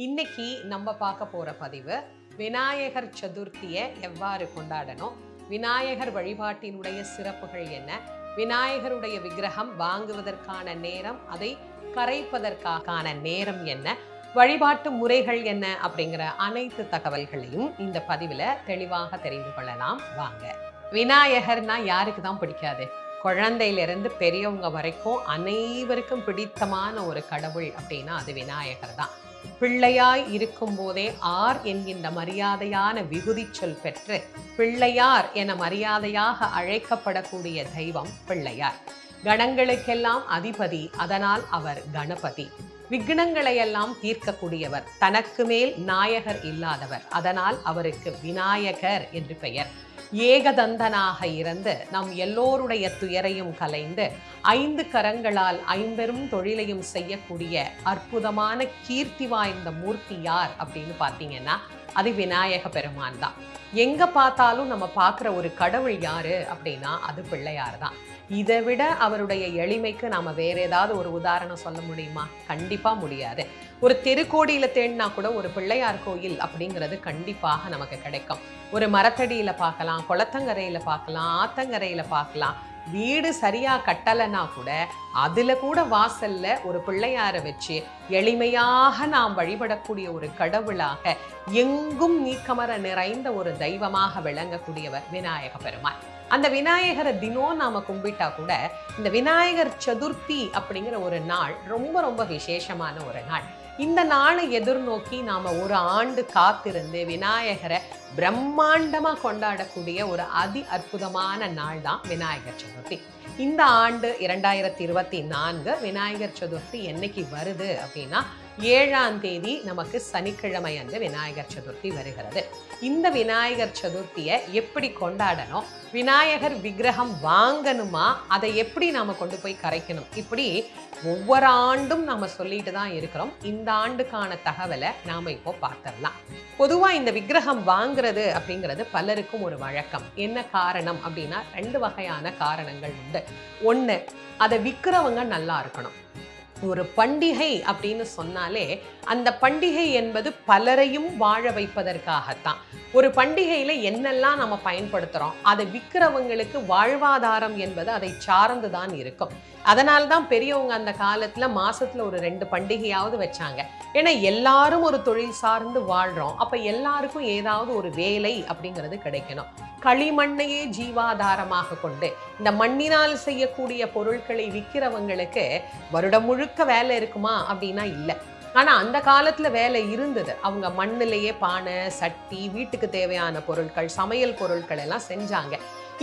இன்னைக்கு நம்ம பார்க்க போற பதிவு விநாயகர் சதுர்த்தியை எவ்வாறு கொண்டாடணும் விநாயகர் வழிபாட்டினுடைய சிறப்புகள் என்ன விநாயகருடைய விக்கிரகம் வாங்குவதற்கான நேரம் அதை கரைப்பதற்கான நேரம் என்ன வழிபாட்டு முறைகள் என்ன அப்படிங்கிற அனைத்து தகவல்களையும் இந்த பதிவில் தெளிவாக தெரிந்து கொள்ளலாம். வாங்க. விநாயகர்னா யாருக்கு தான் பிடிக்காது? குழந்தையிலிருந்து பெரியவங்க வரைக்கும் அனைவருக்கும் பிடித்தமான ஒரு கடவுள் அப்படின்னா அது விநாயகர் தான். பிள்ளையாய் இருக்கும் போதே ஆர் என்கின்ற மரியாதையான விகுதி சொல் பெற்று பிள்ளையார் என மரியாதையாக அழைக்கப்படக்கூடிய தெய்வம் பிள்ளையார். கணங்களுக்கெல்லாம் அதிபதி அதனால் அவர் கணபதி. விக்னங்களை எல்லாம் தீர்க்கக்கூடியவர் தனக்கு மேல் நாயகர் இல்லாதவர் அதனால் அவருக்கு விநாயகர் என்று பெயர். ஏகதந்தனாக இருந்து நம் எல்லோருடைய துயரையும் கலைந்து ஐந்து கரங்களால் ஐம்பெரும் தொழிலையும் செய்யக்கூடிய அற்புதமான கீர்த்தி வாய்ந்த மூர்த்தி யார் அப்படின்னு பார்த்தீங்கன்னா அது விநாயக பெருமான் தான். எங்க பார்த்தாலும் நம்ம பார்க்குற ஒரு கடவுள் யாரு அப்படின்னா அது பிள்ளையார் தான். இதை விட அவருடைய எளிமைக்கு நாம வேற ஏதாவது ஒரு உதாரணம் சொல்ல முடியுமா? கண்டிப்பா முடியாது. ஒரு தெருக்கோடியில தேடினா கூட ஒரு பிள்ளையார் கோயில் அப்படிங்கிறது கண்டிப்பாக நமக்கு கிடைக்கும். ஒரு மரத்தடியில பார்க்கலாம் குளத்தங்கரையில பார்க்கலாம் ஆத்தங்கரையில பார்க்கலாம். வீடு சரியா கட்டலைன்னா கூட அதுல கூட வாசல்ல ஒரு பிள்ளையாரை வச்சு எளிமையாக நாம் வழிபடக்கூடிய ஒரு கடவுளாக எங்கும் நீக்கமர நிறைந்த ஒரு தெய்வமாக விளங்கக்கூடியவர் விநாயக பெருமான் அந்த விநாயகரை தினம் நாம கும்பிட்டா கூட இந்த விநாயகர் சதுர்த்தி அப்படிங்கிற ஒரு நாள் ரொம்ப ரொம்ப விசேஷமான ஒரு நாள். இந்த நாளை எதிர்நோக்கி நாம ஒரு ஆண்டு காத்திருந்து விநாயகரை பிரம்மாண்டமா கொண்டாடக்கூடிய ஒரு அதி அற்புதமான நாள் தான் விநாயகர் சதுர்த்தி. இந்த ஆண்டு இரண்டாயிரத்தி இருபத்தி நான்கு விநாயகர் சதுர்த்தி என்னைக்கு வருது அப்படின்னா ஏழாம் தேதி நமக்கு சனிக்கிழமை அன்று விநாயகர் சதுர்த்தி வருகிறது. இந்த விநாயகர் சதுர்த்தியை எப்படி கொண்டாடணும்? விநாயகர் விக்கிரகம் வாங்கணுமா? அதை எப்படி நாம கொண்டு போய் கரைக்கணும்? இப்படி ஒவ்வொரு ஆண்டும் நாம சொல்லிட்டு தான் இருக்கிறோம். இந்த ஆண்டுக்கான தகவலை நாம இப்போ பார்த்துடலாம். பொதுவா இந்த விக்கிரகம் வாங்குறது அப்படிங்கிறது பலருக்கும் ஒரு வழக்கம். என்ன காரணம் அப்படின்னா ரெண்டு வகையான காரணங்கள் உண்டு. ஒண்ணு அதை விற்கிறவங்க நல்லா இருக்கணும். ஒரு பண்டிகை அப்படின்னு சொன்னாலே அந்த பண்டிகை என்பது பலரையும் வாழ வைப்பதற்காகத்தான். ஒரு பண்டிகையில என்னெல்லாம் நம்ம பயன்படுத்துறோம் அதை விற்கிறவங்களுக்கு வாழ்வாதாரம் என்பது அதை சார்ந்து தான் இருக்கும். அதனால தான் பெரியவங்க அந்த காலத்துல மாசத்துல ஒரு ரெண்டு பண்டிகையாவது வச்சாங்க. ஏன்னா எல்லாரும் ஒரு தொழில் சார்ந்து வாழ்றோம். அப்ப எல்லாருக்கும் ஏதாவது ஒரு வேலை அப்படிங்கிறது கிடைக்கணும். களிமண்ணையே ஜீவாதாரமாக கொண்டு இந்த மண்ணினால் செய்யக்கூடிய பொருட்களை விற்கிறவங்களுக்கு வருடம் முழுக்க வேலை இருக்குமா அப்படின்னா இல்லை. ஆனா அந்த காலத்துல வேலை இருந்தது. அவங்க மண்ணிலேயே பானை சட்டி வீட்டுக்கு தேவையான பொருட்கள் சமையல் பொருட்கள் எல்லாம் செஞ்சாங்க.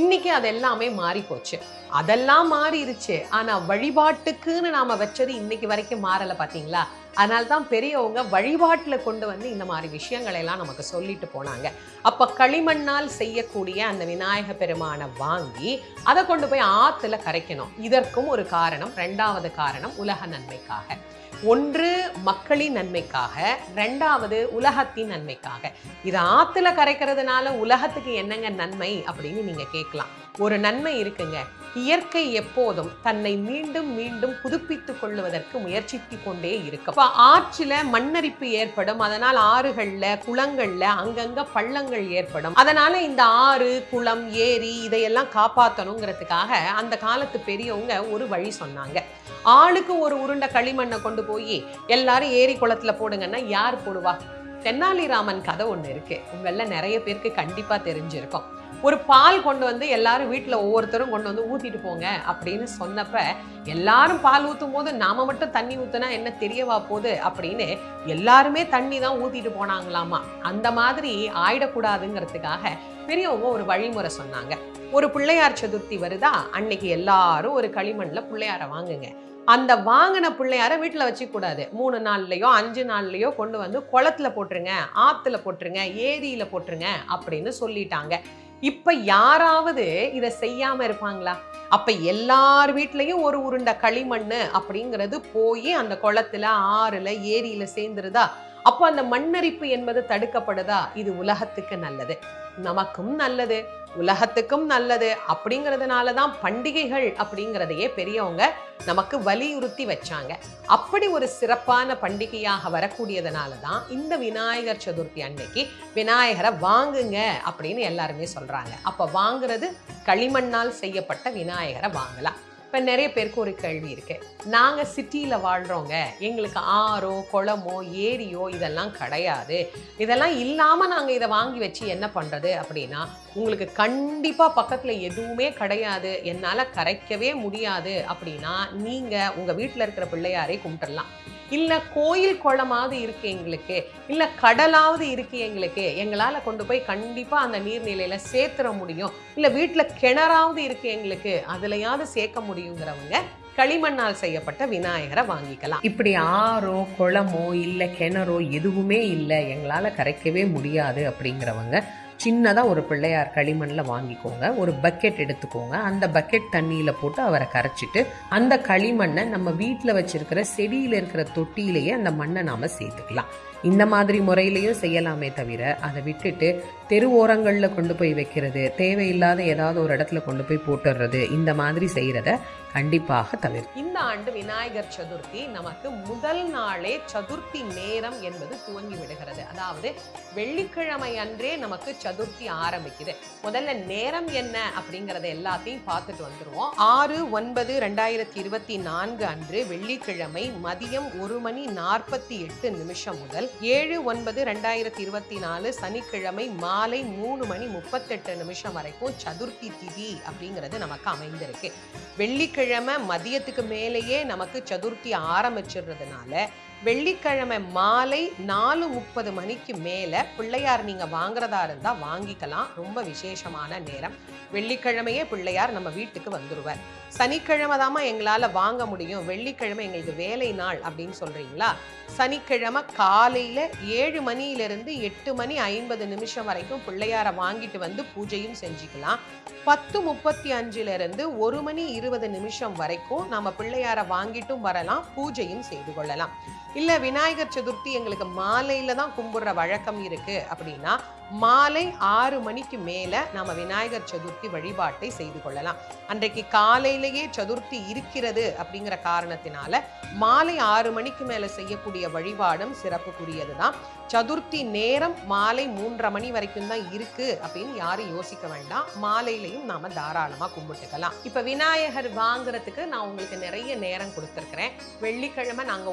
இன்னைக்கு அது எல்லாமே மாறி போச்சு அதெல்லாம் மாறிடுச்சு ஆனா வழிபாட்டுக்குன்னு நாம வச்சது இன்னைக்கு வரைக்கும் மாறல பாத்தீங்களா? அதனால தான் பெரியவங்க வழிபாட்டுல கொண்டு வந்து இந்த மாதிரி விஷயங்களை எல்லாம் நமக்கு சொல்லிட்டு போனாங்க. அப்ப களிமண்ணால் செய்யக்கூடிய அந்த விநாயக பெருமானை வாங்கி அதை கொண்டு போய் ஆத்துல கரைக்கணும். இதற்கும் ஒரு காரணம் ரெண்டாவது காரணம் உலக நன்மைக்காக. ஒன்று மக்களின் நன்மைக்காக ரெண்டாவது உலகத்தின் நன்மைக்காக. இது ஆத்துல கரைக்கிறதுனால உலகத்துக்கு என்னங்க நன்மை அப்படின்னு நீங்க கேட்கலாம். ஒரு நன்மை இருக்குங்க. இயற்கை எப்போதும் தன்னை மீண்டும் மீண்டும் புதுப்பித்துக் கொள்வதற்கு முயற்சித்து கொண்டே இருக்கும். இப்ப ஆற்றில மண்ணரிப்பு ஏற்படும். அதனால் ஆறுகள்ல குளங்கள்ல அங்கங்க பள்ளங்கள் ஏற்படும். அதனால இந்த ஆறு குளம் ஏரி இதையெல்லாம் காப்பாற்றணுங்கிறதுக்காக அந்த காலத்து பெரியவங்க ஒரு வழி சொன்னாங்க. ஆளுக்கு ஒரு உருண்டை களிமண்ணை கொண்டு போய் எல்லாரும் ஏரி குளத்துல போடுங்கன்னா யார் போடுவா? தென்னாலிராமன் கதை ஒன்று இருக்கு. உங்களில் நிறைய பேருக்கு கண்டிப்பாக தெரிஞ்சிருக்கும். ஒரு பால் கொண்டு வந்து எல்லாரும் வீட்டில் ஒவ்வொருத்தரும் கொண்டு வந்து ஊத்திட்டு போங்க அப்படின்னு சொன்னப்ப எல்லாரும் பால் ஊற்றும் போது நாம மட்டும் தண்ணி ஊற்றுனா என்ன தெரியவா போகுது? அப்படின்னு எல்லாருமே தண்ணி தான் ஊற்றிட்டு போனாங்களாமா? அந்த மாதிரி ஆயிடக்கூடாதுங்கிறதுக்காக பெரியவங்க ஒரு வழிமுறை சொன்னாங்க. ஒரு பிள்ளையார் சதுர்த்தி வருதா? அன்னைக்கு எல்லாரும் ஒரு களிமண்ணில் பிள்ளையாரை வாங்குங்க. அந்த வாங்கின பிள்ளையார வீட்டில் வச்சுக்கூடாது. மூணு நாள்லையோ அஞ்சு நாள்லையோ கொண்டு வந்து குளத்துல போட்டுருங்க ஆற்றுல போட்டுருங்க ஏரியில் போட்டுருங்க அப்படின்னு சொல்லிட்டாங்க. இப்போ யாராவது இதை செய்யாமல் இருப்பாங்களா? அப்போ எல்லார் வீட்லேயும் ஒரு உருண்டை களிமண் அப்படிங்கிறது போய் அந்த குளத்துல ஆறுல ஏரியில் சேர்ந்துருதா? அப்போ அந்த மண்ணரிப்பு என்பது தடுக்கப்படுதா? இது உலகத்துக்கு நல்லது. நமக்கும் நல்லது. உலகத்துக்கும் நல்லது அப்படிங்கிறதுனால தான் பண்டிகைகள் அப்படிங்கிறதையே பெரியவங்க நமக்கு வலியுறுத்தி வச்சாங்க. அப்படி ஒரு சிறப்பான பண்டிகையாக வரக்கூடியதுனால தான் இந்த விநாயகர் சதுர்த்தி அன்னைக்கு விநாயகரை வாங்குங்க அப்படின்னு எல்லாருமே சொல்றாங்க. அப்ப வாங்குறது களிமண்ணால் செய்யப்பட்ட விநாயகரை வாங்கலாம். இப்போ நிறைய பேருக்கு ஒரு கேள்வி இருக்கு. நாங்கள் சிட்டியில் வாழ்கிறோங்க எங்களுக்கு ஆறோ குளமோ ஏரியோ இதெல்லாம் கிடையாது. இதெல்லாம் இல்லாமல் நாங்கள் இதை வாங்கி வச்சு என்ன பண்ணுறது அப்படின்னா உங்களுக்கு கண்டிப்பாக பக்கத்தில் எதுவுமே கிடையாது. என்னால் கரைக்கவே முடியாது அப்படின்னா நீங்கள் உங்கள் வீட்டில் இருக்கிற பிள்ளையாரே கும்பிட்டுடலாம் இல்லை கோயில் குளமாவது இருக்கு எங்களுக்கு இல்லை கடலாவது இருக்கு எங்களுக்கு எங்களால் கொண்டு போய் கண்டிப்பாக அந்த நீர்நிலையில் சேர்த்துற முடியும். இல்லை வீட்டில் கிணறாவது இருக்கு எங்களுக்கு அதுலையாவது சேர்க்க முடியுங்கிறவங்க களிமண்ணால் செய்யப்பட்ட விநாயகரை வாங்கிக்கலாம். இப்படி ஆறோ குளமோ இல்லை கிணறோ எதுவுமே இல்லை எங்களால் கரைக்கவே முடியாது அப்படிங்கிறவங்க சின்னதாக ஒரு பிள்ளையார் களிமண்ணில் வாங்கிக்கோங்க. ஒரு பக்கெட் எடுத்துக்கோங்க. அந்த பக்கெட் தண்ணியில் போட்டு அவரை கரைச்சிட்டு அந்த களிமண்ணை நம்ம வீட்டில் வச்சிருக்கிற செடியில் இருக்கிற தொட்டியிலேயே அந்த மண்ணை நாம் சேர்த்துக்கலாம். இந்த மாதிரி முறையிலையும் செய்யலாமே தவிர அதை விட்டுட்டு தெரு ஓரங்களில் கொண்டு போய் வைக்கிறது தேவையில்லாத ஏதாவது ஒரு இடத்துல கொண்டு போய் போட்டுடுறது இந்த மாதிரி செய்கிறத கண்டிப்பாக தவிர இந்த ஆண்டு விநாயகர் சதுர்த்தி நமக்கு முதல் நாளே சதுர்த்தி நேரம் என்பது துவங்கி விடுகிறது. அதாவது வெள்ளிக்கிழமை அன்றே நமக்கு சதுர்த்தி ஆரம்பிக்குது. முதல்ல நேரம் என்ன அப்படிங்கறத எல்லாத்தையும் பார்த்துட்டு வந்துருவோம். ஆறு ஒன்பது ரெண்டாயிரத்தி இருபத்தி நான்கு அன்று வெள்ளிக்கிழமை மதியம் ஒரு மணி நாற்பத்தி எட்டு நிமிஷம் முதல் ஏழு ஒன்பது ரெண்டாயிரத்தி இருபத்தி நாலு சனிக்கிழமை மாலை மூணு மணி முப்பத்தெட்டு நிமிஷம் வரைக்கும் சதுர்த்தி திதி அப்படிங்கிறது நமக்கு அமைந்திருக்கு. வெள்ளிக்கிழமை மதியத்துக்கு மேலேயே நமக்கு சதுர்த்தி ஆரம்பிச்சிடுறதுனால வெள்ளிக்கிழமை மாலை நாலு முப்பது மணிக்கு மேலே பிள்ளையார் நீங்கள் வாங்குறதா இருந்தால் வாங்கிக்கலாம். ரொம்ப விசேஷமான நேரம். வெள்ளிக்கிழமையே பிள்ளையார் நம்ம வீட்டுக்கு வந்துடுவார் சனிக்கிழமை தாம்மா எங்களால் வாங்க முடியும். வெள்ளிக்கிழமை எங்களுக்கு வேலை நாள் அப்படின்னு சொல்கிறீங்களா சனிக்கிழமை காலையில் ஏழு மணியிலிருந்து எட்டு மணி ஐம்பது நிமிஷம் வரைக்கும் பிள்ளையாரை வாங்கிட்டு வந்து பூஜையும் செஞ்சுக்கலாம். பத்து முப்பத்தி அஞ்சுலேருந்து ஒரு மணி இருபது நிமிஷம் வரைக்கும் நம்ம பிள்ளையாரை வாங்கிட்டும் வரலாம் பூஜையும் செய்து கொள்ளலாம். இல்லை விநாயகர் சதுர்த்தி எங்களுக்கு மாலையில் தான் கும்பிடுற வழக்கம் இருக்கு அப்படின்னா மாலை ஆறு மணிக்கு மேலே நாம் விநாயகர் சதுர்த்தி வழிபாட்டை செய்து கொள்ளலாம். அன்றைக்கு காலையிலேயே சதுர்த்தி இருக்கிறது அப்படிங்கிற காரணத்தினால மாலை ஆறு மணிக்கு மேலே செய்யக்கூடிய வழிபாடும் சிறப்புக்குரியது தான். சதுர்த்தி நேரம் மாலை மூன்றரை மணி வரைக்கும் தான் இருக்கு அப்படின்னு யாரும் யோசிக்க வேண்டாம். மாலையிலையும் நாம தாராளமா கும்பிட்டுக்கலாம். இப்ப விநாயகர் வாங்குறதுக்கு நான் உங்களுக்கு நிறைய நேரம் கொடுத்துருக்குறேன். வெள்ளிக்கிழமை நாங்க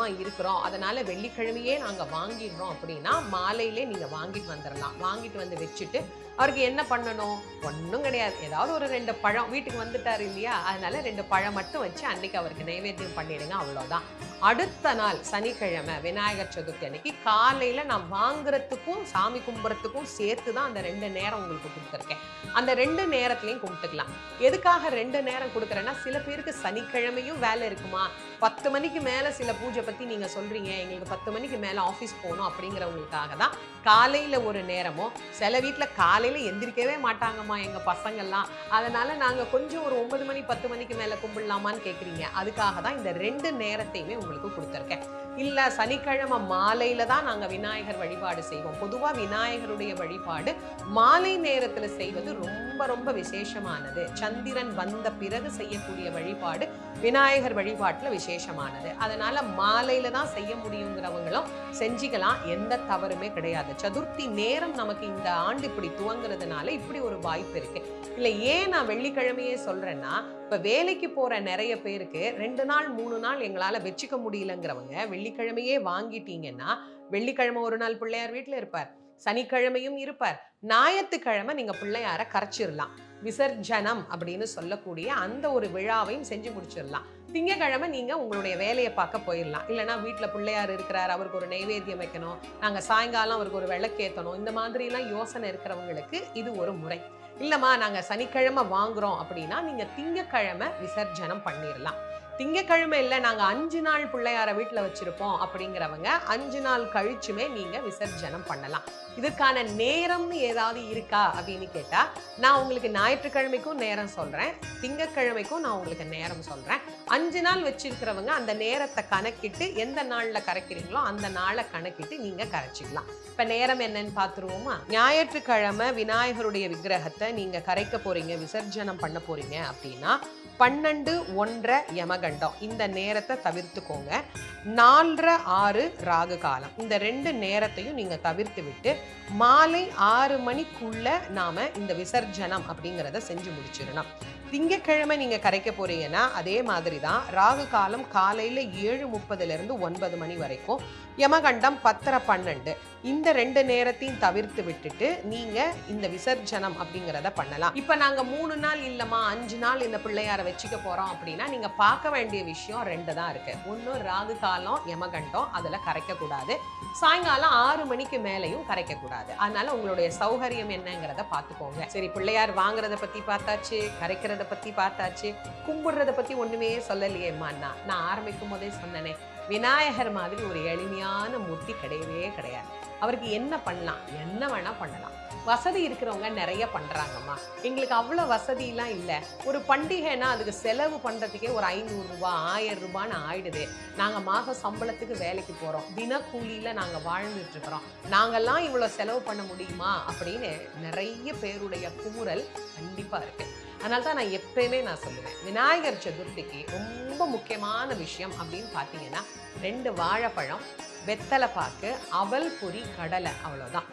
ஓய்வாதாம இருக்கிறோம். அதனால வெள்ளிக்கிழமையே நாங்க வாங்கிடுறோம் அப்படின்னா மாலையிலே நீங்க வாங்கிட்டு வந்துடலாம் வாங்கிட்டு வந்து வச்சுட்டு அவருக்கு என்ன பண்ணணும்? ஒன்றும் கிடையாது. ஏதாவது ஒரு ரெண்டு பழம். வீட்டுக்கு வந்துட்டாரு இல்லையா? அதனால ரெண்டு பழம் மட்டும் வச்சு அன்னைக்கு அவருக்கு நைவேத்தியம் பண்ணிடுங்க. அவ்வளோதான் அடுத்த நாள் சனிக்கிழமை விநாயகர் சதுர்த்தி அன்னைக்கு காலையில் நான் வாங்குறதுக்கும் சாமி கும்புறதுக்கும் சேர்த்து தான் அந்த ரெண்டு நேரம் உங்களுக்கு கொடுத்துருக்கேன். அந்த ரெண்டு நேரத்துலையும் கும்பிட்டுக்கலாம் எதுக்காக ரெண்டு நேரம் கொடுக்குறேன்னா சில பேருக்கு சனிக்கிழமையும் வேலை இருக்குமா? பத்து மணிக்கு மேலே சில பூஜை பற்றி நீங்கள் சொல்கிறீங்க எங்களுக்கு பத்து மணிக்கு மேலே ஆஃபீஸ் போகணும் அப்படிங்கிறவங்களுக்காக தான் காலையில் ஒரு நேரமோ சில வீட்டில் காலையில் எந்திரிக்கவே மாட்டாங்கம்மா எங்கள் பசங்கள்லாம். அதனால் நாங்கள் கொஞ்சம் ஒரு ஒன்பது மணி பத்து மணிக்கு மேலே கும்பிடலாமான்னு கேட்குறீங்க அதுக்காக தான் இந்த ரெண்டு நேரத்தையுமே உங்களுக்கு கொடுத்துருக்கேன். இல்லை சனிக்கிழமை மாலையில் தான் நாங்கள் விநாயகர் வழிபாடு செய்வோம். பொதுவாக விநாயகருடைய வழிபாடு மாலை நேரத்தில் செய்வது ரொம்ப ரொம்ப விசேஷமானது. சந்திரன் வந்த பிறகு செய்யக்கூடிய வழிபாடு விநாயகர் வழிபாட்டில் விசேஷமானது. அதனால மாலையில தான் செய்ய முடியுங்கிறவங்களும் செஞ்சுக்கலாம். எந்த தவறுமே கிடையாது. சதுர்த்தி நேரம் நமக்கு இந்த ஆண்டு இப்படி துவங்குறதுனால இப்படி ஒரு வாய்ப்பு இருக்கு. இல்லை ஏன் நான் வெள்ளிக்கிழமையே சொல்றேன்னா இப்ப வேலைக்கு போற நிறைய பேருக்கு ரெண்டு நாள் மூணு நாள் எங்களால வச்சுக்க முடியலங்கிறவங்க வெள்ளிக்கிழமையே வாங்கிட்டீங்கன்னா வெள்ளிக்கிழமை ஒரு நாள் பிள்ளையார் வீட்டுல இருப்பார். சனிக்கிழமையும் இருப்பார். ஞாயிற்றுக்கிழமை நீங்கள் பிள்ளையார கரைச்சிடலாம் விசர்ஜனம் அப்படின்னு சொல்லக்கூடிய அந்த ஒரு விழாவையும் செஞ்சு முடிச்சிடலாம் திங்கக்கிழமை நீங்கள் உங்களுடைய வேலையை பார்க்க போயிடலாம் இல்லைன்னா வீட்டில் பிள்ளையார் இருக்கிறார் அவருக்கு ஒரு நைவேத்தியம் வைக்கணும். நாங்கள் சாயங்காலம் அவருக்கு ஒரு விளக்கேத்தணும். இந்த மாதிரிலாம் யோசனை இருக்கிறவங்களுக்கு இது ஒரு முறை. இல்லைம்மா நாங்கள் சனிக்கிழமை வாங்குறோம் அப்படின்னா நீங்கள் திங்கக்கிழமை விசர்ஜனம் பண்ணிடலாம் திங்கக்கிழமை இல்லை நாங்க அஞ்சு நாள் பிள்ளையார வீட்டில் வச்சிருப்போம் அப்படிங்கிறவங்க அஞ்சு நாள் கழிச்சுமே நீங்க விசர்ஜனம் பண்ணலாம். இதுக்கான நேரம்னு ஏதாவது இருக்கா அப்படின்னு கேட்டா நான் உங்களுக்கு ஞாயிற்றுக்கிழமைக்கும் நேரம் சொல்றேன் திங்கக்கிழமைக்கும் நான் உங்களுக்கு நேரம் சொல்றேன். அஞ்சு நாள் வச்சிருக்கிறவங்க அந்த நேரத்தை கணக்கிட்டு எந்த நாள்ல கரைக்கிறீங்களோ அந்த நாளை கணக்கிட்டு நீங்க கரைச்சிக்கலாம். இப்ப நேரம் என்னன்னு பார்த்துருவோமா ஞாயிற்றுக்கிழமை விநாயகருடைய விக்கிரகத்தை நீங்க கரைக்க போறீங்க விசர்ஜனம் பண்ண போறீங்க அப்படின்னா பன்னெண்டு ஒன்றரை யமகண்டம். இந்த நேரத்தை தவிர்த்துக்கோங்க. நாலரை ஆறு ராகு காலம். இந்த ரெண்டு நேரத்தையும் நீங்கள் தவிர்த்து விட்டு மாலை ஆறு மணிக்குள்ளே நாம் இந்த விசர்ஜனம் அப்படிங்கிறத செஞ்சு முடிச்சிடணும். திங்கக்கிழமை நீங்கள் கரைக்க போகிறீங்கன்னா அதே மாதிரி தான் ராகு காலம் காலையில் ஏழு முப்பதுலேருந்து ஒன்பது மணி வரைக்கும். யமகண்டம் பத்தரை பன்னெண்டு. இந்த ரெண்டு நேரத்தையும் தவிர்த்து விட்டுட்டு நீங்க இந்த விசர்ஜனம் அப்படிங்கிறத பண்ணலாம். இப்ப நாங்க மூணு நாள் இல்லம்மா அஞ்சு நாள் இந்த பிள்ளையார வச்சுக்க போறோம் அப்படின்னா நீங்க பார்க்க வேண்டிய விஷயம் ரெண்டு தான் இருக்கு. ஒன்று ராகு காலம் யமகண்டம் அதுல கரைக்க கூடாது. சாயங்காலம் ஆறு மணிக்கு மேலையும் கரைக்க கூடாது. அதனால உங்களுடைய சௌகரியம் என்னங்கிறத பார்த்துக்கோங்க. சரி பிள்ளையார் வாங்குறத பத்தி பார்த்தாச்சு கரைக்கிறத பத்தி பார்த்தாச்சு கும்பிடுறத பத்தி ஒண்ணுமே சொல்லலையேம்மா நான் நான் ஆரம்பிக்கும் போதே சொன்னனே விநாயகர் மாதிரி ஒரு எளிமையான மூர்த்தி கிடையவே கிடையாது. அவருக்கு என்ன பண்ணலாம்? என்ன வேணா பண்ணலாம். வசதி இருக்கிறவங்க நிறைய பண்றாங்கம்மா. எங்களுக்கு அவ்வளோ வசதியெலாம் இல்லை. ஒரு பண்டிகைனா அதுக்கு செலவு பண்றதுக்கே ஒரு ஐநூறு ரூபாய் ஆயிரம் ரூபான்னு ஆயிடுது. நாங்க மாத சம்பளத்துக்கு வேலைக்கு போறோம். தினக்கூலியில நாங்க வாழ்ந்துட்டு இருக்கிறோம். நாங்கெல்லாம் இவ்வளவு செலவு பண்ண முடியுமா? அப்படின்னு நிறைய பேருடைய கூறல் கண்டிப்பா இருக்கு. அதனால தான் நான் எப்பயுமே நான் சொல்லுவேன் விநாயகர் சதுர்த்திக்கு ரொம்ப முக்கியமான விஷயம் அப்படின்னு பார்த்தீங்கன்னா ரெண்டு வாழைப்பழம் வெத்தலை பாக்கு அவல் பொரி கடலை அவ்வளோதான்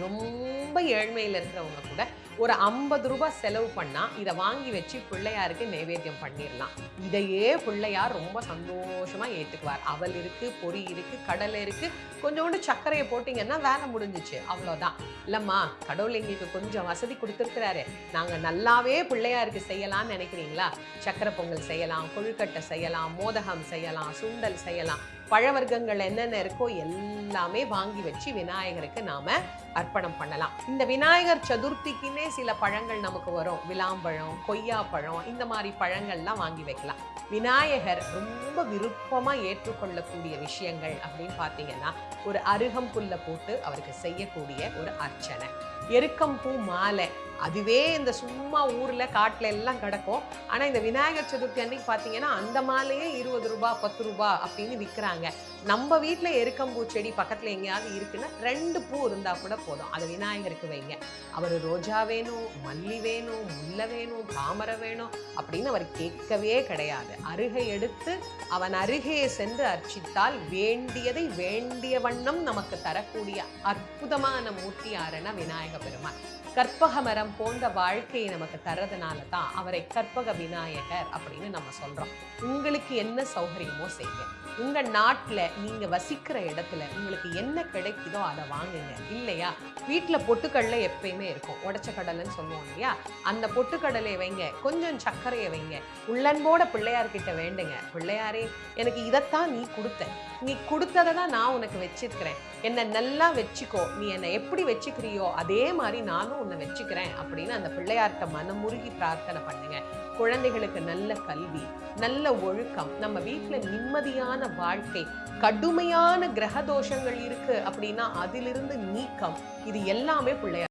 ரொம்ப ஏழ்மையில் இருக்கிறவங்க கூட ஒரு ஐம்பது ரூபாய் செலவு பண்ணால் இதை வாங்கி வச்சு பிள்ளையாருக்கு நைவேத்தியம் பண்ணிடலாம் இதையே பிள்ளையார் ரொம்ப சந்தோஷமா ஏற்றுக்குவார் அவல் இருக்குது பொரி இருக்கு கடலை இருக்கு. கொஞ்சோண்டு சர்க்கரையை போட்டிங்கன்னா வேலை முடிஞ்சிச்சு. அவ்வளோதான். இல்லைம்மா கடவுள் எங்களுக்கு கொஞ்சம் வசதி கொடுத்துருக்குறாரு. நாங்கள் நல்லாவே பிள்ளையாருக்கு செய்யலாம்னு நினைக்கிறீங்களா? சக்கரை பொங்கல் செய்யலாம் கொழுக்கட்டை செய்யலாம் மோதகம் செய்யலாம் சுண்டல் செய்யலாம். பழவர்க்கங்கள் என்னென்ன இருக்கோ எல்லாமே வாங்கி வச்சு விநாயகருக்கு நாம் அர்ப்பணம் பண்ணலாம். இந்த விநாயகர் சதுர்த்திக்குன்னே சில பழங்கள் நமக்கு வரும். விளாம்பழம் கொய்யாப்பழம் இந்த மாதிரி பழங்கள்லாம் வாங்கி வைக்கலாம். விநாயகர் ரொம்ப விருப்பமா ஏற்றுக்கொள்ளக்கூடிய விஷயங்கள் அப்படின்னு பார்த்தீங்கன்னா ஒரு அருகம்புல்ல போட்டு அவருக்கு செய்யக்கூடிய ஒரு அர்ச்சனை. எருக்கம்பூ மாலை. அதுவே இந்த சும்மா ஊர்ல காட்டுல எல்லாம் கிடக்கும். ஆனா இந்த விநாயகர் சதுர்த்தி அன்னைக்கு பார்த்தீங்கன்னா அந்த மாலையே இருபது ரூபாய் பத்து ரூபாய் அப்படின்னு விற்கிறாங்க நம்ம வீட்டில் எருக்கம்பூ செடி பக்கத்துல எங்கேயாவது இருக்குன்னா ரெண்டு பூ இருந்தா கூட போதும். அது விநாயகருக்கு வைங்க. அவர் ரோஜா வேணும் மல்லி வேணும் முல்லை வேணும் தாமரை வேணும் அப்படின்னு அவர் கேட்கவே கிடையாது. அருகை எடுத்து அவன் அருகே சென்று அர்ச்சித்தால் வேண்டியதை வேண்டிய வண்ணம் நமக்கு தரக்கூடிய அற்புதமான மூர்த்தி யாருன்னா விநாயக பெருமான். கற்பக மரம் போன்ற வாழ்க்கையை நமக்கு தர்றதுனால தான் அவரை கற்பக விநாயகர் அப்படின்னு நம்ம சொல்றோம். உங்களுக்கு என்ன சௌகரியமோ செய்யுங்க. உங்கள் நாட்டுல நீங்க வசிக்கிற இடத்துல உங்களுக்கு என்ன கிடைக்குதோ அதை வாங்குங்க. இல்லையா? வீட்டுல பொட்டுக்கடலை எப்பயுமே இருக்கும். உடச்ச கடலைன்னு சொல்லுவோம் இல்லையா? அந்த பொட்டுக்கடலை வைங்க. கொஞ்சம் சர்க்கரையை வைங்க. உள்ளன்போட பிள்ளையார் கிட்ட வேண்டுங்க. பிள்ளையாரே எனக்கு இதைத்தான் நீ கொடுத்த. நீ கொடுத்ததை தான் நான் உனக்கு வச்சிருக்கிறேன். என்னை நல்லா வச்சுக்கோ. நீ என்னை எப்படி வச்சுக்கிறியோ அதே மாதிரி நானும் உன்னை வச்சுக்கிறேன். அப்படின்னு அந்த பிள்ளையார்கிட்ட மனமுருகி பிரார்த்தனை பண்ணுங்க. குழந்தைகளுக்கு நல்ல கல்வி நல்ல ஒழுக்கம் நம்ம வீட்டுல நிம்மதியான வாழ்க்கை கடுமையான கிரக தோஷங்கள் இருக்கு அப்படின்னா அதிலிருந்து நீக்கம் இது எல்லாமே பிள்ளையார்